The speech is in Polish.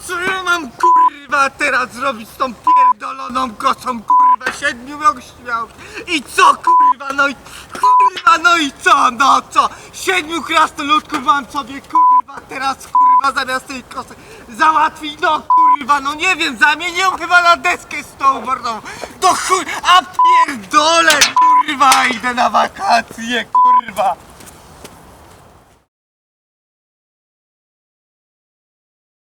Co ja mam kurwa teraz zrobić z tą pierdoloną kosą, kurwa, siedmiu śmiał. I co, kurwa, no i kurwa, no i co, no co? Siedmiu krasnoludków mam sobie, kurwa, teraz, kurwa, zamiast tej kosy załatwić, no kurwa, no nie wiem, zamienię chyba na deskę snowboardową. Do chuj, a pierdolę, kurwa, idę na wakacje, kurwa.